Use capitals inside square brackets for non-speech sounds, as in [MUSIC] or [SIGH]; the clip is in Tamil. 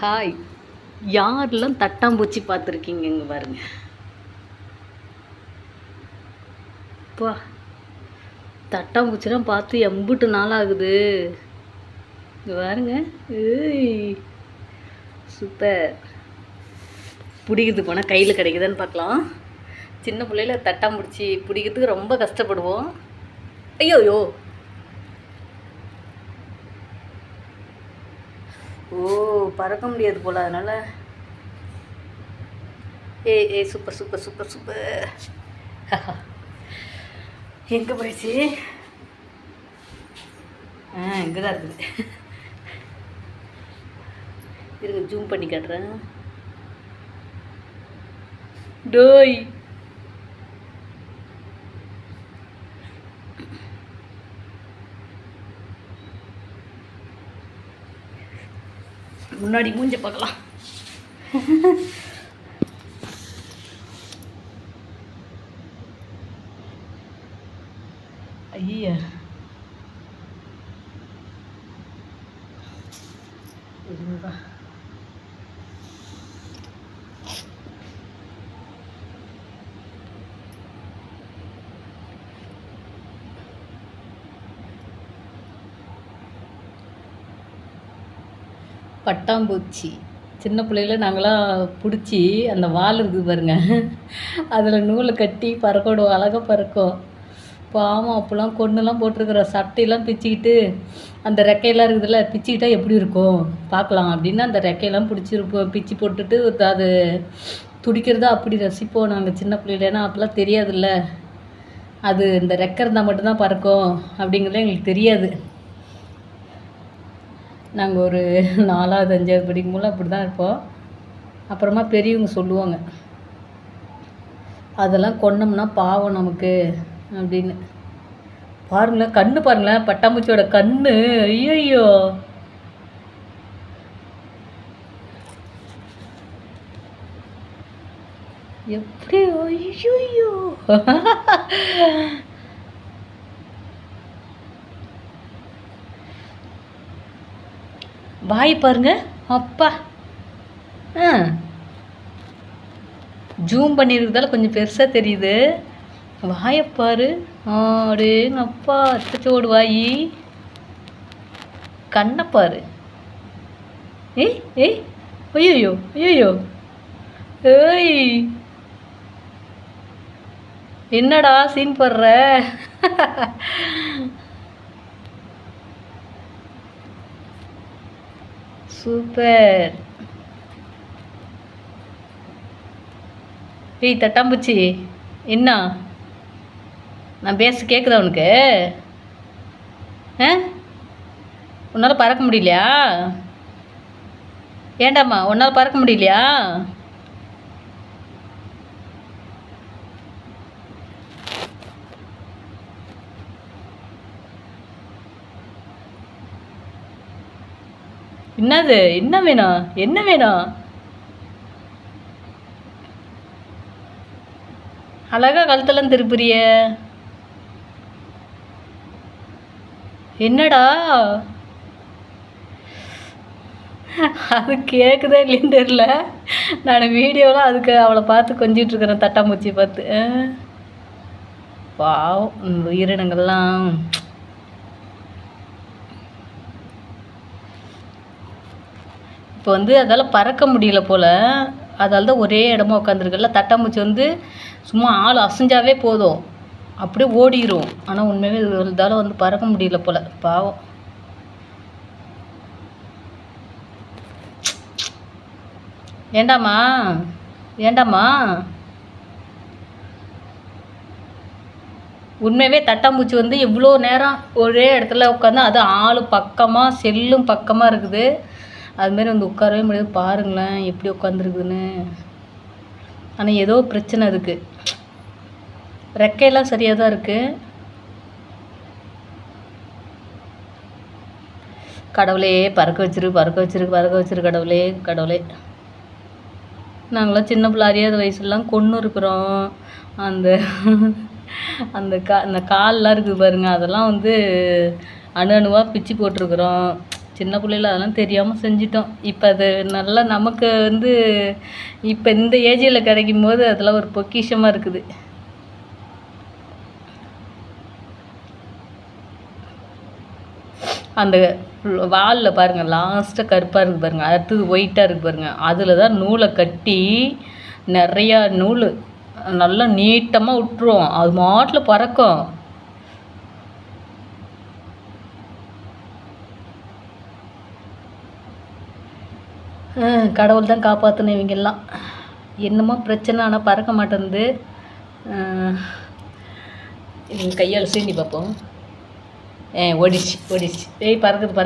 ஹாய் யாரெல்லாம் தட்டாம்பூச்சி பார்த்துருக்கீங்க இங்கே பாருங்க. அப்பா தட்டாம்பூச்சிலாம் பார்த்து எம்புட்டு நாளாகுது. இங்கே பாருங்க. ஏய் சூப்பர் பிடிக்கிறது போனால் கையில் கிடைக்குதான்னு பார்க்கலாம். சின்ன பிள்ளையில தட்டாம்பூச்சி பிடிக்கிறதுக்கு ரொம்ப கஷ்டப்படுவோம். ஐயோ ஓ பறக்க முடியாது போல் அதனால். ஏய் ஏய் சூப்பர் சூப்பர் சூப்பர் சூப்பர் எங்கே போயிடுச்சு? ஆ இங்கே தான் இருக்குது. இருங்க ஜூம் பண்ணி காட்டுறேன். டோய். முன்னாடி மூஞ்ச பார்க்கலாம் ஐயா இருங்கப்பா பட்டாம்பூச்சி. சின்ன பிள்ளையில நாங்களாம் பிடிச்சி அந்த வால் இருக்குது பாருங்க. அதில் நூலை கட்டி பறக்க அழகாக பறக்கும். பாவம் அப்போல்லாம் கொண்டுலாம் போட்டிருக்கிறோம். சட்டையெல்லாம் பிச்சுக்கிட்டு அந்த ரெக்கையெல்லாம் இருக்குதுல்ல பிச்சுக்கிட்டா எப்படி இருக்கும்? பார்க்கலாம். அப்படின்னு அந்த ரெக்கையெல்லாம் பிடிச்சிருப்போம். பிச்சு போட்டுட்டு அது துடிக்கிறதா அப்படி ரசிப்போம் நாங்கள் சின்ன பிள்ளையில. ஏன்னா அப்போல்லாம் தெரியாதுல்ல. அது இந்த ரெக்கை இருந்தால் மட்டும்தான் பறக்கும். அப்படிங்கிறது எங்களுக்கு தெரியாது. நாங்கள் ஒரு [LAUGHS] நாலாவது அஞ்சாவது படிக்கும்போது அப்படி தான் இருப்போம். அப்புறமா பெரியவங்க சொல்லுவாங்க அதெல்லாம் கொன்னோம்னா பாவம் நமக்கு அப்படின்னு. பாருங்களேன் கண்ணு பாருங்களேன் பட்டாம்பூச்சியோட கண்ணு. ஐயோ எப்படி ஐயோ [LAUGHS] வாய் பாருங்க. அப்பா. ஆ. ஜூம் பண்ணியிருக்கிறதால கொஞ்சம் பெருசாக தெரியுது. வாயை ஆடுங்க அப்பா. அத்தச்சோடு வாய் கண்ணப்பாரு ஏய் ஏய். ஐயோயோ ஐயோயோ. ஏய். என்னடா சீன் போடுற? சூப்பர். ஏய் தட்டாம்பூச்சி என்ன? நான் பேச கேட்குதா உனக்கு? ஆ? உன்னால் பறக்க முடியலையா? ஏண்டாம்மா உன்னால் பறக்க முடியலையா? என்னது? என்ன வேணும் என்ன வேணும் அழகா கழுத்தெல்லாம் திருப்புறிய? என்னடா? அது கேட்குதா இல்லைன்னு தெரில நான் வீடியோவில் அதுக்கு அவளை பார்த்து கொஞ்சிட்டு இருக்கிறேன் தட்டாம்பூச்சி பார்த்து. ஆ. பாவம் உயிரினங்கள்லாம். இப்போ வந்து அதால் பறக்க முடியல போல். அதால் தான் ஒரே இடமா உட்காந்துருக்குல்ல தட்டாம்பூச்சி வந்து சும்மா ஆள் அசைஞ்சாவே போதும். அப்படியே ஓடிரும். ஆனால் உண்மையாகவே இது இதால் வந்து பறக்க முடியல போல். பாவம். ஏண்டாம்மா? ஏண்டாம்மா? உண்மையாகவே தட்டாம்பூச்சி வந்து எவ்வளோ நேரம் ஒரே இடத்துல உட்காந்து அது ஆள் பக்கமாக செல்லும் பக்கமாக இருக்குது. அதுமாரி வந்து உட்காரவே முடியாது. பாருங்களேன் எப்படி உட்காந்துருக்குதுன்னு ஆனால் ஏதோ பிரச்சனை அதுக்கு. ரெக்கையெல்லாம் சரியாக தான் இருக்குது கடவுளே பறக்க வச்சிரு பறக்க வச்சிரு பறக்க வச்சிரு கடவுளே கடவுளே. நாங்களாம் சின்ன பிள்ளை அறியாத வயசுலலாம் கொன்று இருக்கிறோம். அந்த அந்த கா அந்த கால்லாம் இருக்குது பாருங்கள் அதெல்லாம் வந்து அணு அணுவாக பிச்சு போட்டிருக்குறோம். சின்ன பிள்ளையில அதெல்லாம் தெரியாமல் செஞ்சிட்டோம். இப்போ அது நல்லா நமக்கு வந்து இப்போ இந்த ஏஜில் கிடைக்கும் போது அதெல்லாம் ஒரு பொக்கிஷமாக இருக்குது. அந்த வாலில் பாருங்கள் லாஸ்ட்டாக கருப்பாக இருக்குது பாருங்கள் அடுத்தது ஒயிட்டாக இருக்குது பாருங்கள் அதில் தான் நூலை கட்டி நிறையா நூல் நல்லா நீட்டமாக விட்ருவோம் அது மாட்டில் பறக்கும். கடவுள் தான் காப்பாற்றணும் இவங்கெல்லாம். என்னமோ பிரச்சனை ஆனால் பறக்க மாட்டேங்குது கையால் சீண்டி பார்ப்போம். ஏ ஓடிச்சு ஓடிச்சு ஏய் பறக்குது பறக்கு